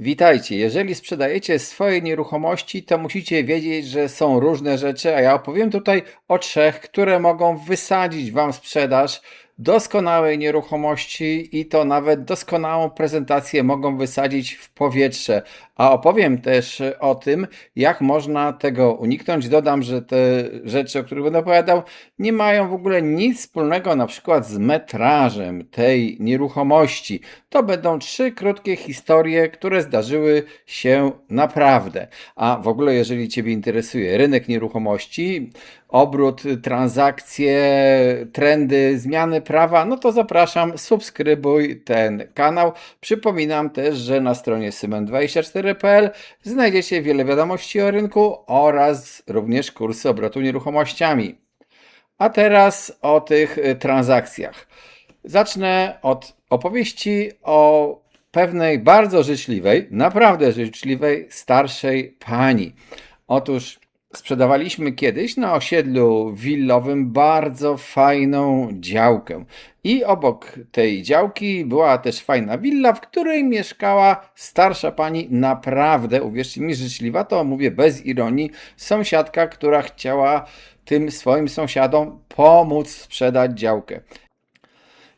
Witajcie. Jeżeli sprzedajecie swoje nieruchomości, to musicie wiedzieć, że są różne rzeczy, a ja opowiem tutaj o trzech, które mogą wysadzić Wam sprzedaż doskonałej nieruchomości i to nawet doskonałą prezentację mogą wysadzić w powietrze. A opowiem też o tym, jak można tego uniknąć. Dodam, że te rzeczy, o których będę opowiadał, nie mają w ogóle nic wspólnego na przykład z metrażem tej nieruchomości. To będą trzy krótkie historie, które zdarzyły się naprawdę. A w ogóle, jeżeli Ciebie interesuje rynek nieruchomości, obrót, transakcje, trendy, zmiany prawa, no to zapraszam, subskrybuj ten kanał. Przypominam też, że na stronie symen24.pl znajdziecie wiele wiadomości o rynku oraz również kursy obrotu nieruchomościami. A teraz o tych y, transakcjach. Zacznę od opowieści o pewnej bardzo życzliwej, naprawdę życzliwej starszej pani. Otóż sprzedawaliśmy kiedyś na osiedlu willowym bardzo fajną działkę. I obok tej działki była też fajna willa, w której mieszkała starsza pani, naprawdę, uwierzcie mi, życzliwa, to mówię bez ironii, sąsiadka, która chciała tym swoim sąsiadom pomóc sprzedać działkę.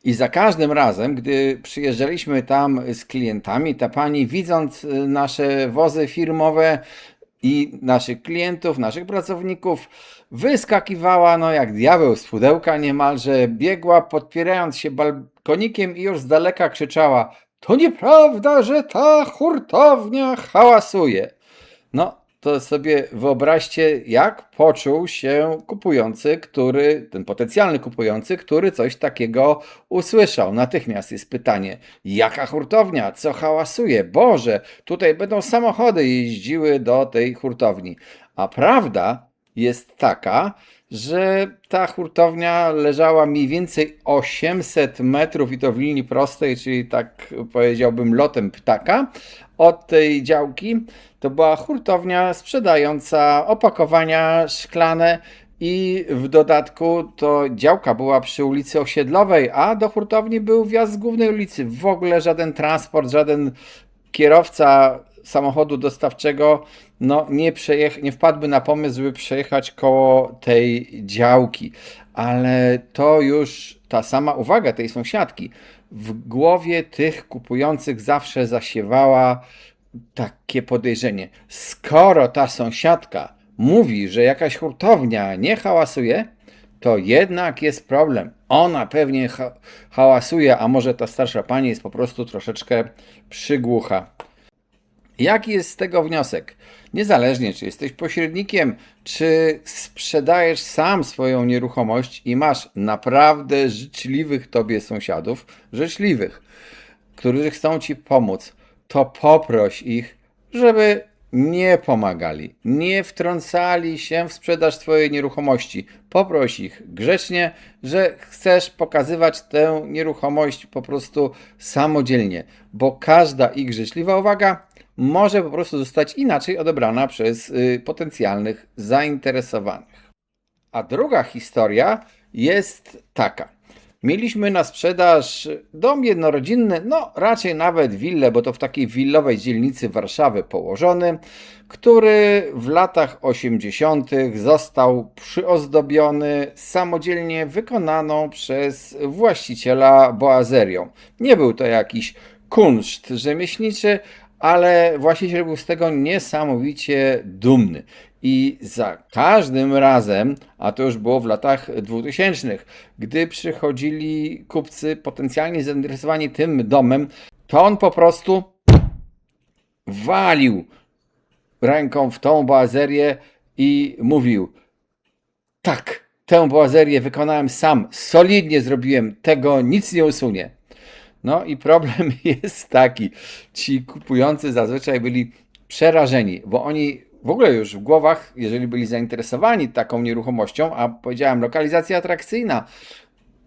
I za każdym razem, gdy przyjeżdżaliśmy tam z klientami, ta pani, widząc nasze wozy firmowe i naszych klientów, naszych pracowników, wyskakiwała no jak diabeł z pudełka niemalże, biegła podpierając się balkonikiem i już z daleka krzyczała: To nieprawda, że ta hurtownia hałasuje. No, to sobie wyobraźcie, jak poczuł się kupujący, który, ten potencjalny kupujący, który coś takiego usłyszał. Natychmiast jest pytanie, jaka hurtownia, co hałasuje? Boże, tutaj będą samochody jeździły do tej hurtowni. A prawda jest taka, że ta hurtownia leżała mniej więcej 800 metrów i to w linii prostej, czyli tak powiedziałbym lotem ptaka od tej działki. To była hurtownia sprzedająca opakowania szklane i w dodatku to działka była przy ulicy Osiedlowej, a do hurtowni był wjazd z głównej ulicy. W ogóle żaden transport, żaden kierowca samochodu dostawczego no, nie, przejech- nie wpadłby na pomysł, żeby przejechać koło tej działki. Ale to już ta sama uwaga tej sąsiadki w głowie tych kupujących zawsze zasiewała takie podejrzenie. Skoro ta sąsiadka mówi, że jakaś hurtownia nie hałasuje, to jednak jest problem. Ona pewnie ha hałasuje, a może ta starsza pani jest po prostu troszeczkę przygłucha. Jaki jest z tego wniosek? Niezależnie, czy jesteś pośrednikiem, czy sprzedajesz sam swoją nieruchomość i masz naprawdę życzliwych tobie sąsiadów, życzliwych, którzy chcą ci pomóc, to poproś ich, żeby nie pomagali, nie wtrącali się w sprzedaż Twojej nieruchomości. Poproś ich grzecznie, że chcesz pokazywać tę nieruchomość po prostu samodzielnie, bo każda ich życzliwa uwaga może po prostu zostać inaczej odebrana przez y, potencjalnych zainteresowanych. A druga historia jest taka. Mieliśmy na sprzedaż dom jednorodzinny, no raczej nawet willę, bo to w takiej willowej dzielnicy Warszawy położony, który w latach 80. został przyozdobiony samodzielnie wykonaną przez właściciela boazerią. Nie był to jakiś kunszt rzemieślniczy, ale właściciel był z tego niesamowicie dumny. I za każdym razem, a to już było w latach 2000, gdy przychodzili kupcy potencjalnie zainteresowani tym domem, to on po prostu walił ręką w tą boazerię i mówił: Tak, tę boazerię wykonałem sam, solidnie zrobiłem, tego nic nie usunie. No i problem jest taki, ci kupujący zazwyczaj byli przerażeni, bo oni w ogóle już w głowach, jeżeli byli zainteresowani taką nieruchomością, a powiedziałem lokalizacja atrakcyjna,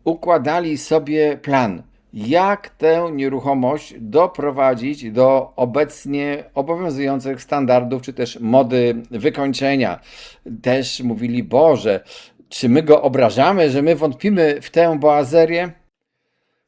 układali sobie plan, jak tę nieruchomość doprowadzić do obecnie obowiązujących standardów, czy też mody wykończenia. Też mówili, Boże, czy my go obrażamy, że my wątpimy w tę boazerię?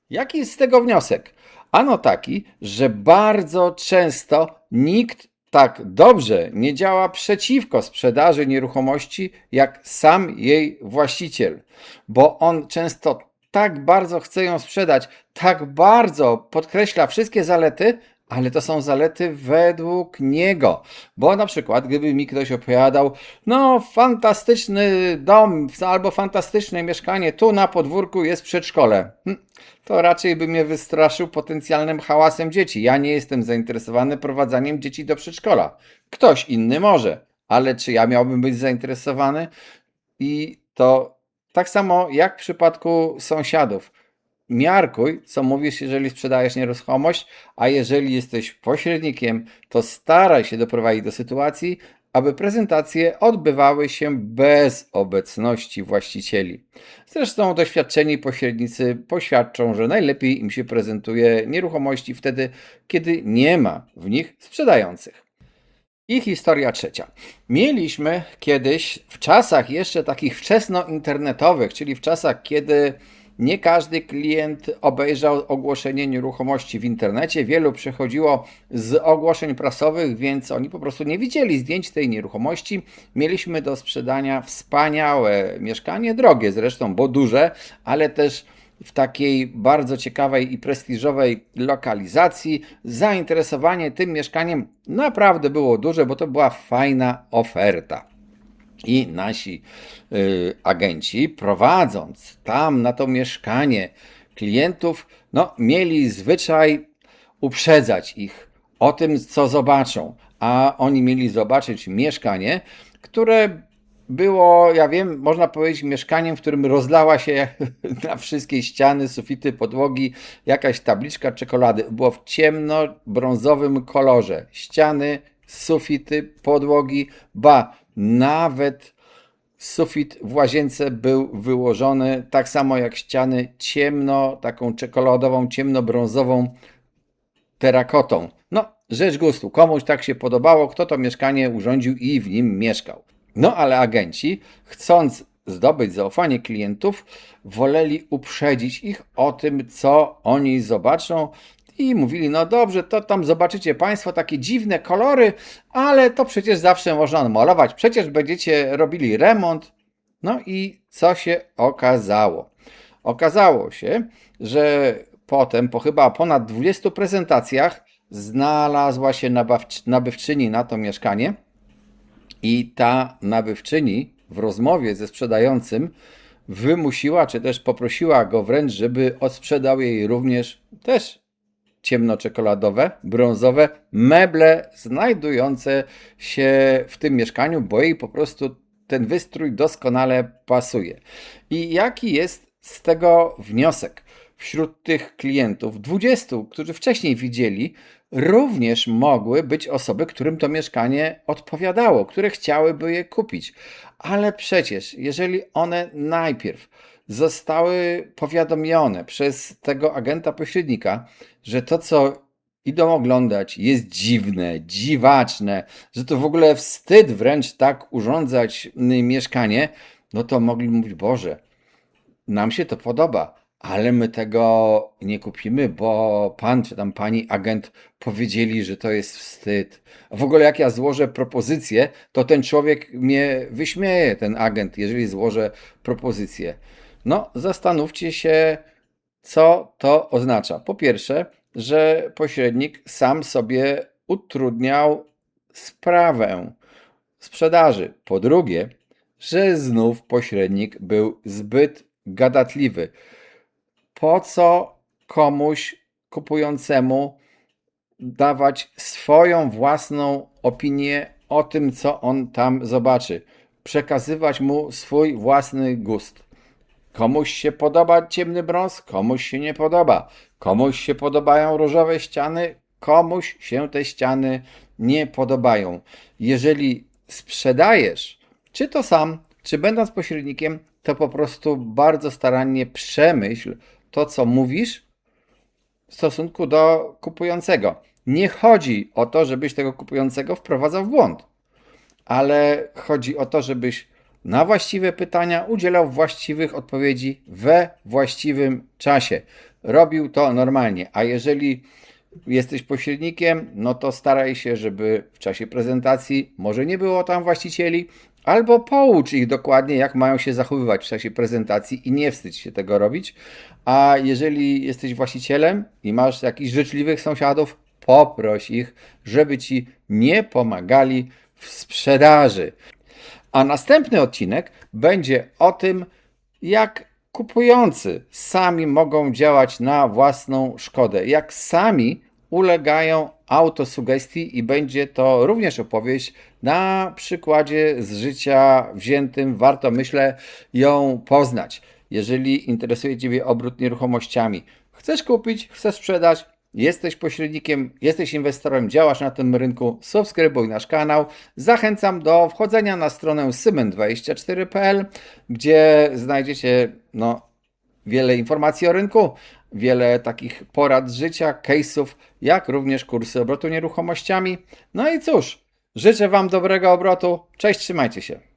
Jaki jest z tego wniosek? Ano taki, że bardzo często nikt tak dobrze nie działa przeciwko sprzedaży nieruchomości, jak sam jej właściciel, bo on często tak bardzo chce ją sprzedać, tak bardzo podkreśla wszystkie zalety, ale to są zalety według niego. Bo na przykład, gdyby mi ktoś opowiadał, no, fantastyczny dom albo fantastyczne mieszkanie, tu na podwórku jest przedszkole, hm, to raczej by mnie wystraszył potencjalnym hałasem dzieci. Ja nie jestem zainteresowany prowadzaniem dzieci do przedszkola. Ktoś inny może, ale czy ja miałbym być zainteresowany? I to tak samo jak w przypadku sąsiadów miarkuj, co mówisz, jeżeli sprzedajesz nieruchomość, a jeżeli jesteś pośrednikiem, to staraj się doprowadzić do sytuacji, aby prezentacje odbywały się bez obecności właścicieli. Zresztą doświadczeni pośrednicy poświadczą, że najlepiej im się prezentuje nieruchomości wtedy, kiedy nie ma w nich sprzedających. I historia trzecia. Mieliśmy kiedyś, w czasach jeszcze takich wczesnointernetowych, czyli w czasach, kiedy nie każdy klient obejrzał ogłoszenie nieruchomości w internecie. Wielu przechodziło z ogłoszeń prasowych, więc oni po prostu nie widzieli zdjęć tej nieruchomości. Mieliśmy do sprzedania wspaniałe mieszkanie, drogie zresztą, bo duże, ale też w takiej bardzo ciekawej i prestiżowej lokalizacji. Zainteresowanie tym mieszkaniem naprawdę było duże, bo to była fajna oferta. I nasi y, agenci, prowadząc tam na to mieszkanie klientów, no, mieli zwyczaj uprzedzać ich o tym, co zobaczą. A oni mieli zobaczyć mieszkanie, które było, ja wiem, można powiedzieć, mieszkaniem, w którym rozlała się na wszystkie ściany, sufity, podłogi jakaś tabliczka czekolady. Było w ciemno-brązowym kolorze. Ściany, sufity, podłogi, ba, nawet sufit w łazience był wyłożony tak samo jak ściany ciemno, taką czekoladową, ciemnobrązową terakotą. No, rzecz gustu. Komuś tak się podobało, kto to mieszkanie urządził i w nim mieszkał. No, ale agenci, chcąc zdobyć zaufanie klientów, woleli uprzedzić ich o tym, co oni zobaczą, i mówili, no dobrze, to tam zobaczycie Państwo takie dziwne kolory, ale to przecież zawsze można malować, przecież będziecie robili remont. No i co się okazało? Okazało się, że potem, po chyba ponad 20 prezentacjach, znalazła się nabywczyni na to mieszkanie i ta nabywczyni w rozmowie ze sprzedającym wymusiła, czy też poprosiła go wręcz, żeby odsprzedał jej również też ciemnoczekoladowe, brązowe meble znajdujące się w tym mieszkaniu, bo jej po prostu ten wystrój doskonale pasuje. I jaki jest z tego wniosek? Wśród tych klientów, 20, którzy wcześniej widzieli, również mogły być osoby, którym to mieszkanie odpowiadało, które chciałyby je kupić. Ale przecież, jeżeli one najpierw zostały powiadomione przez tego agenta pośrednika, że to, co idą oglądać, jest dziwne, dziwaczne, że to w ogóle wstyd wręcz tak urządzać mieszkanie, no to mogli mówić, Boże, nam się to podoba, ale my tego nie kupimy, bo pan czy tam pani agent powiedzieli, że to jest wstyd. A w ogóle jak ja złożę propozycję, to ten człowiek mnie wyśmieje, ten agent, jeżeli złożę propozycję. No, zastanówcie się, co to oznacza. Po pierwsze, że pośrednik sam sobie utrudniał sprawę sprzedaży. Po drugie, że znów pośrednik był zbyt gadatliwy. Po co komuś kupującemu dawać swoją własną opinię o tym, co on tam zobaczy? Przekazywać mu swój własny gust. Komuś się podoba ciemny brąz, komuś się nie podoba. Komuś się podobają różowe ściany, komuś się te ściany nie podobają. Jeżeli sprzedajesz, czy to sam, czy będąc pośrednikiem, to po prostu bardzo starannie przemyśl to, co mówisz w stosunku do kupującego. Nie chodzi o to, żebyś tego kupującego wprowadzał w błąd, ale chodzi o to, żebyś na właściwe pytania udzielał właściwych odpowiedzi we właściwym czasie. robił to normalnie. A jeżeli jesteś pośrednikiem, no to staraj się, żeby w czasie prezentacji może nie było tam właścicieli, albo poucz ich dokładnie, jak mają się zachowywać w czasie prezentacji i nie wstydź się tego robić. A jeżeli jesteś właścicielem i masz jakichś życzliwych sąsiadów, poproś ich, żeby ci nie pomagali w sprzedaży. A następny odcinek będzie o tym, jak kupujący sami mogą działać na własną szkodę, jak sami ulegają autosugestii i będzie to również opowieść na przykładzie z życia wziętym. Warto, myślę, ją poznać. Jeżeli interesuje Ciebie obrót nieruchomościami, chcesz kupić, chcesz sprzedać, jesteś pośrednikiem, jesteś inwestorem, działasz na tym rynku, subskrybuj nasz kanał. Zachęcam do wchodzenia na stronę symen24.pl, gdzie znajdziecie no, wiele informacji o rynku, wiele takich porad życia, case'ów, jak również kursy obrotu nieruchomościami. No i cóż, życzę Wam dobrego obrotu. Cześć, trzymajcie się.